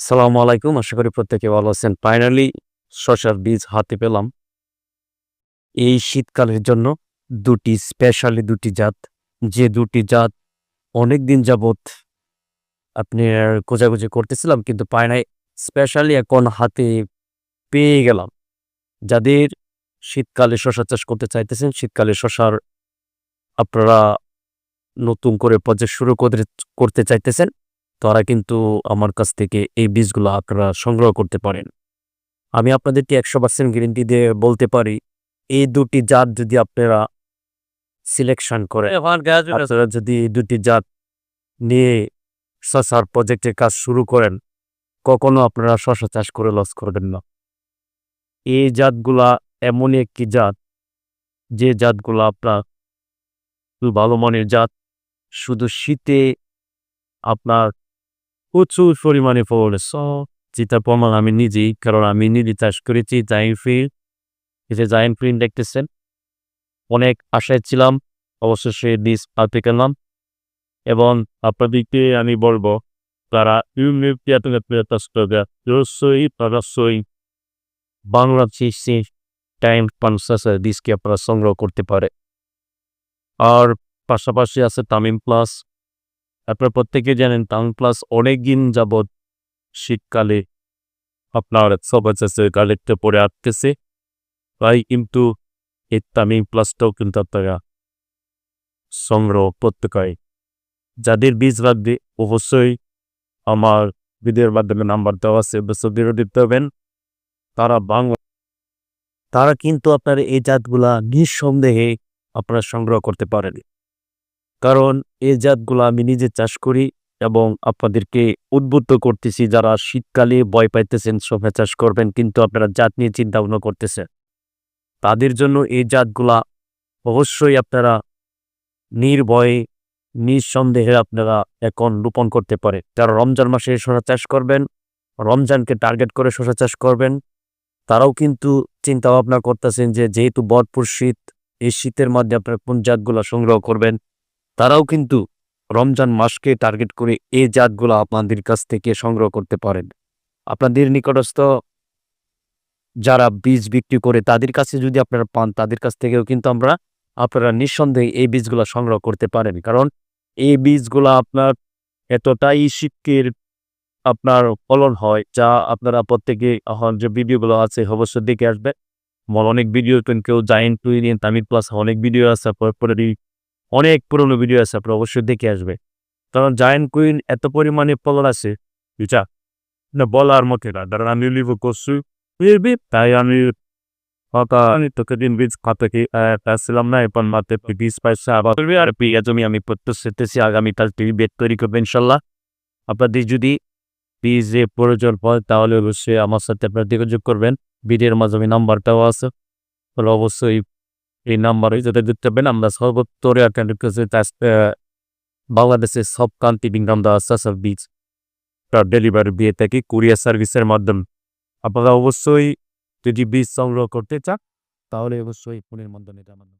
সালামু আলাইকুম, আশা করি প্রত্যেকে ভালো আছেন। ফাইনালি শশার বীজ হাতে পেলাম। এই শীতকালের জন্য দুটি স্পেশালি দুটি জাত। যে দুটি জাত অনেক দিন যাবত আপনি খোঁজাখুঁজি করতেছিলাম, কিন্তু পায় নাই। স্পেশালি এখন হাতে পেয়ে গেলাম। যাদের শীতকালে শশা চাষ করতে চাইতেছেন, শীতকালে শশার আপনারা নতুন করে প্রজেক্ট শুরু করে করতে চাইতেছেন তারা কিন্তু আমার কাছ থেকে এই বীজগুলো আপনারা সংগ্রহ করতে পারেন। আমি আপনাদেরকে একশো পার্সেন্ট গ্যারেন্টি দিয়ে বলতে পারি এই দুটি জাত যদি আপনারা সিলেকশন করে আপনারা যদি এই দুটি জাত নিয়ে শশার প্রজেক্টের কাজ শুরু করেন কখনো আপনারা শশা চাষ করে লস করবেন না। এই জাতগুলা এমনই একটি জাত যে জাতগুলো আপনার ভালো মানের জাত শুধু শীতে আপনার প্রচুর পরিমাণে ফল যেটা প্রমাণ আমি নিজেই, কারণ আমি নিজে চাষ করেছি জাইন ফিল্ড। যে জাইন ফিল্ড দেখতেছেন, অনেক আশায় ছিলাম, অবশেষে বীজ পাতে এবং আপনাদেরকে আমি বলব, তারা বাংলাদেশি টাইম বীজকে আপনারা সংগ্রহ করতে পারে। আর পাশাপাশি আছে তামিম প্লাস আপনারা প্রত্যেকে জানেন তামিম প্লাস অনেক দিন যাবৎ শীতকালে আপনার চাষে কালেক্টে পড়ে আটকেছে। তাই কিন্তু এই তামিম প্লাসটাও কিন্তু আপনারা সংগ্রহ করতে পারে যাদের বীজ লাগবে অবশ্যই আমার ভিডিওর মাধ্যমে নাম্বার দেওয়া আছে ভিডিও দিতে হবেন। তারা বাংলা তারা কিন্তু আপনার এই জাতগুলা নিঃসন্দেহে আপনারা সংগ্রহ করতে পারেন। কারণ এই জাতগুলো আমি নিজে চাষ করি এবং আপনাদেরকে উদ্বুদ্ধ করতেছি যারা শীতকালে ভয় পাইতেছেন সফে চাষ করবেন কিন্তু আপনারা জাত নিয়ে চিন্তা ভাবনা করতেছেন। তাদের জন্য এই জাতগুলা অবশ্যই আপনারা নির্ভয়ে, নিঃসন্দেহে আপনারা এখন রোপণ করতে পারে যারা রমজান মাসে শশা চাষ করবেন, রমজানকে টার্গেট করে শশা চাষ করবেন, তারাও কিন্তু চিন্তা ভাবনা করতেছেন যে যেহেতু ভরপুর শীত, এই শীতের মধ্যে আপনারা কোন জাতগুলো সংগ্রহ করবেন তারাও কিন্তু রমজান মাসকে টার্গেট করে এই জাতগুলো আপনাদের কাছ থেকে সংগ্রহ করতে পারেন। আপনাদের নিকটস্থ যারা বীজ বিক্রি করে তাদের কাছে যদি আপনারা পান, তাদের কাছ থেকেও কিন্তু আমরা, আপনারা নিঃসন্দেহে এই বীজগুলো সংগ্রহ করতে পারেন। কারণ এই বীজগুলো আপনার এতটাই শীতের আপনার ফলন হয়, যা আপনারা প্রত্যেকে, এখন যে ভিডিওগুলো আছে, অবশ্যই দেখে আসবে মল অনেক ভিডিও, কেউ জায়েন্ট টুইন, তামিল প্লাস, অনেক ভিডিও আছে পরে অনেক পুরনো ভিডিও আছে, আপনারা অবশ্যই দেখে আসবে। কারণ জায়েন্ট কুইন এত পরিমাণে ফলন আছে বুঝা না বলার মতে না কারণ আমি লিভ করছি বুঝবি তাই আমি আমি না পাইছে আর আমি প্রত্যেক আপনাদের যদি প্রয়োজন হয়, তাহলে অবশ্যই আমার সাথে আপনারা যোগাযোগ করবেন, ভিডিওর মাধ্যমে নাম্বারটাও আছে, তাহলে অবশ্যই এই নাম্বারে যেটা দিতে পাবেন আমরা সর্বোত্তরে বাংলাদেশের সব কান্তি বিংরাম দা আছে বীজ তার ডেলিভারি দিয়ে থাকি কুরিয়ার সার্ভিসের মাধ্যমে। আপনারা অবশ্যই যদি বীজ সংগ্রহ করতে চান, তাহলে অবশ্যই ফোনের মাধ্যমে জানাবেন